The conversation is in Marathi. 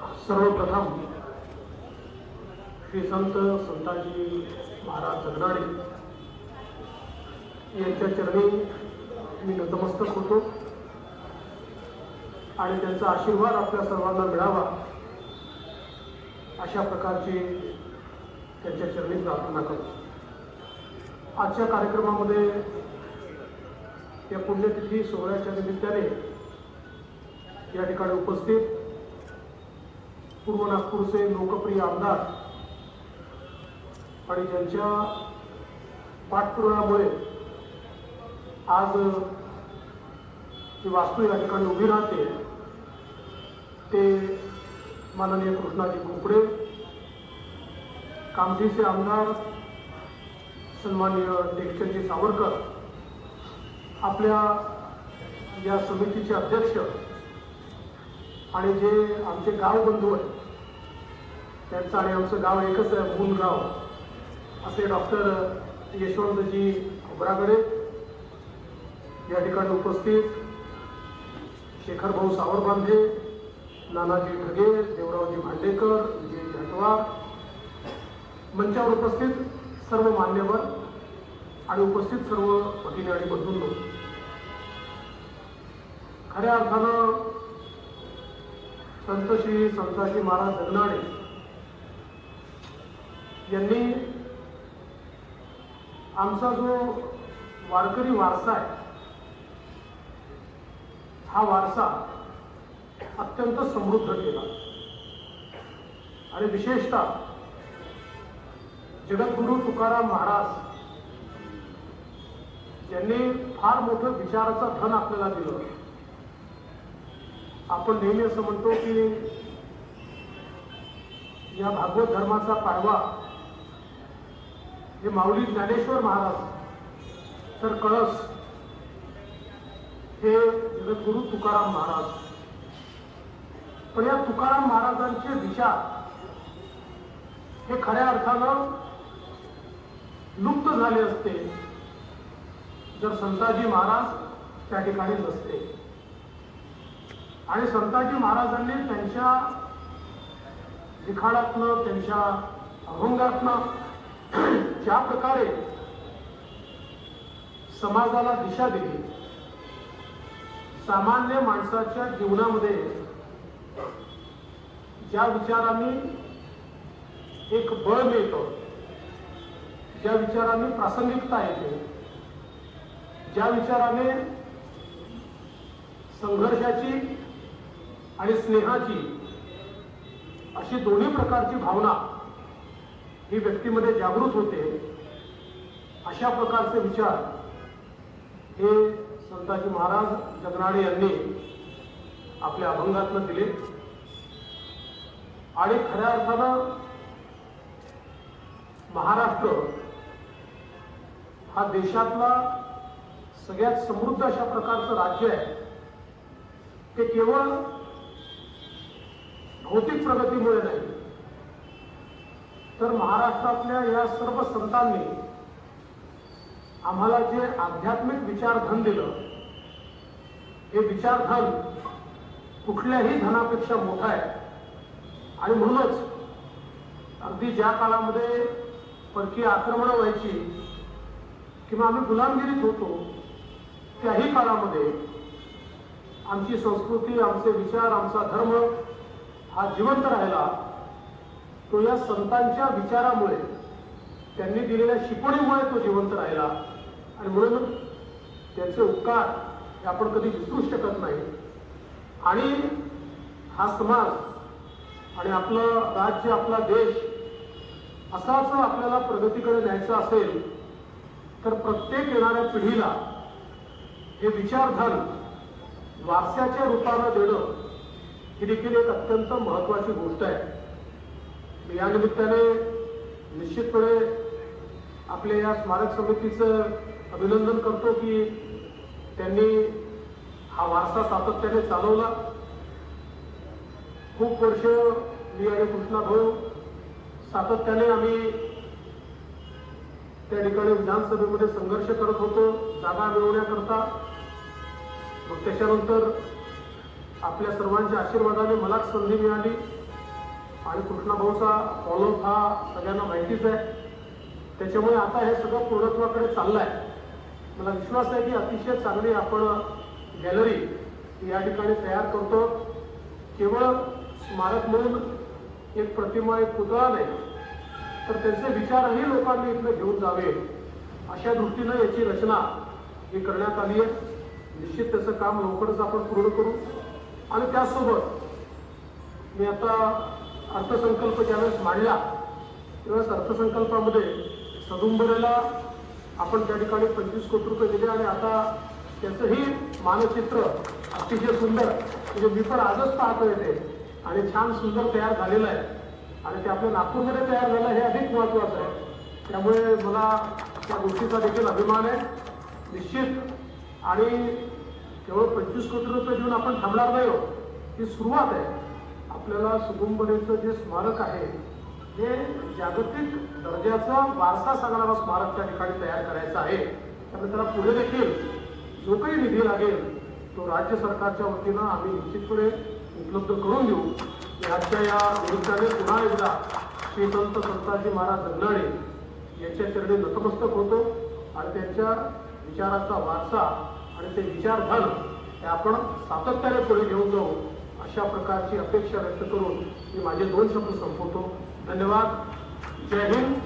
सर्वप्रथम श्री संत संताजी महाराज जगनाडे यांच्या चरणी मी नतमस्तक होतो. आणि त्यांचा आशीर्वाद आपल्या सर्वांना मिळावा अशा प्रकारची त्यांच्या चरणी प्रार्थना करतो. आजच्या कार्यक्रमामध्ये या पुण्यतिथी सोहळ्याच्या निमित्ताने या ठिकाणी उपस्थित पूर्व नागपूरचे लोकप्रिय आमदार आणि ज्यांच्या पाठपुराणामुळे आज ही वास्तू या ठिकाणी उभी राहते ते माननीय कृष्णाजी खोपडे कामठीचे आमदार सन्माननीय टेकचंदजी सावरकर आपल्या या समितीचे अध्यक्ष आणि जे आमचे गाव बंधू आहेत त्यांचं आणि आमचं गाव एकच आहे मूल गाव. असे डॉक्टर यशवंतजी खोबरागडे या ठिकाणी उपस्थित. शेखर भाऊ सावरबांधे नानाजी ढगे देवरावजी भांडेकर विजय झटवा मंचावर उपस्थित सर्व मान्यवर आणि उपस्थित सर्व भगिनी आणि बंधूंनो. खऱ्या अर्थानं संत श्री संताजी महाराज जगनाडे यांनी आमचा जो वारकरी वारसा आहे हा वारसा अत्यंत समृद्ध केला. आणि विशेषतः जगद्गुरु तुकाराम महाराज यांनी फार मोठं विचाराचं धन आपल्याला दिलं. आपण नेहमी असं म्हणतो की या भागवत धर्माचा पाडवा हे माऊली ज्ञानेश्वर महाराज तर कळस हे जगद्गुरु तुकाराम महाराज. पण या तुकाराम महाराजांचे दिशा हे खऱ्या अर्थानं लुप्त झाले असते जर संताजी महाराज त्या ठिकाणी नसते. आणि संताजी महाराजांनी त्यांच्या लिखाणातनं त्यांच्या अभंगातनं ज्या प्रकारे समाजाला दिशा दिली सामान्य माणसाच्या जीवनामध्ये ज्या विचारांनी एक बळ मिळतं ज्या विचारांनी प्रासंगिकता येते ज्या विचाराने संघर्षाची आणि स्नेहाची अशी दोन्ही प्रकारची भावना ही व्यक्तीमध्ये जागृत होते अशा प्रकारचे विचार हे संताजी महाराज जगनाडे यांनी आपल्या अभंगातनं दिले. आणि खऱ्या अर्थानं महाराष्ट्र हा देशातला सगळ्यात समृद्ध अशा प्रकारचं राज्य आहे. ते केवळ भौतिक प्रगतीमुळे नाही तर महाराष्ट्रातल्या या सर्व संतांनी आम्हाला जे आध्यात्मिक विचारधन दिलं हे विचारधन कुठल्याही धनापेक्षा मोठं आहे. आणि म्हणूनच अगदी ज्या काळामध्ये परकीय आक्रमणं व्हायची किंवा आम्ही गुलामगिरीत होतो त्याही काळामध्ये आमची संस्कृती आमचे विचार आमचा धर्म हा जिवंत राहिला. तो या संतांच्या विचारामुळे त्यांनी दिलेल्या शिकवणीमुळे तो जिवंत राहिला. आणि म्हणून त्याचे उपकार हे आपण कधी विसरू शकत नाही. आणि हा समाज आणि आपलं राज्य आपला देश असाच आपल्याला प्रगतीकडे न्यायचा असेल तर प्रत्येक येणाऱ्या पिढीला हे विचारधन वारसाच्या रूपानं देणं ही देखील एक अत्यंत महत्वाची गोष्ट आहे. या निमित्ताने निश्चितपणे आपल्या या स्मारक समितीचं अभिनंदन करतो की त्यांनी हा वारसा सातत्याने चालवला. खूप वर्ष मी आणि कृष्णा भाऊ सातत्याने आम्ही त्या ठिकाणी विधानसभेमध्ये संघर्ष करत होतो जागा मिळवण्याकरता. मग त्याच्यानंतर आपल्या सर्वांच्या आशीर्वादाने मलाच संधी मिळाली. आणि कृष्णा भाऊचा फॉलोअप हा सगळ्यांना माहितीच आहे. त्याच्यामुळे आता हे सगळं पूर्णत्वाकडे चाललंय. मला विश्वास आहे की अतिशय चांगली आपण गॅलरी या ठिकाणी तयार करतो. केवळ स्मारक म्हणून एक प्रतिमा एक पुतळा नाही तर त्यांचे विचारही लोकांनी इथलं घेऊन जावे. अशा दृष्टीनं याची रचना ही करण्यात आली आहे. निश्चित त्याचं काम लवकरच आपण पूर्ण करू. आणि त्याचसोबत मी आता अर्थसंकल्प ज्यावेळेस मांडला त्यावेळेस अर्थसंकल्पामध्ये सदुंबरेला आपण त्या ठिकाणी पंचवीस कोटी रुपये दिले आणि आता त्याचंही मानचित्र अतिशय सुंदर म्हणजे मी पण आजच पाहतोय ते. आणि छान सुंदर तयार झालेलं आहे. आणि ते आपल्या नागपूरमध्ये तयार झालं हे अधिक महत्वाचं आहे. त्यामुळे मला त्या गोष्टीचा देखील अभिमान आहे. निश्चित. आणि केवळ पंचवीस कोटी रुपये देऊन आपण थांबणार नाही हो. ही सुरुवात आहे. आपल्याला सुगुंबरेचं जे स्मारक आहे हे जागतिक दर्जाचा वारसा सांगणारा स्मारक त्या ठिकाणी तयार करायचा आहे त्यामुळे त्याला पुढे देखील जो काही निधी लागेल तो राज्य सरकारच्या वतीनं आम्ही निश्चितपणे उपलब्ध करून देऊ. आजच्या या निमित्ताने पुन्हा एकदा श्री संत संताजी महाराज जगनाळे यांच्या चरणी नतमस्तक होतो आणि त्यांच्या विचाराचा वारसा आणि ते विचारधन हे आपण सातत्याने पुढे घेऊन जाऊ अशा प्रकारची अपेक्षा व्यक्त करून मी माझे दोन शब्द संपवतो. धन्यवाद. जय हिंद.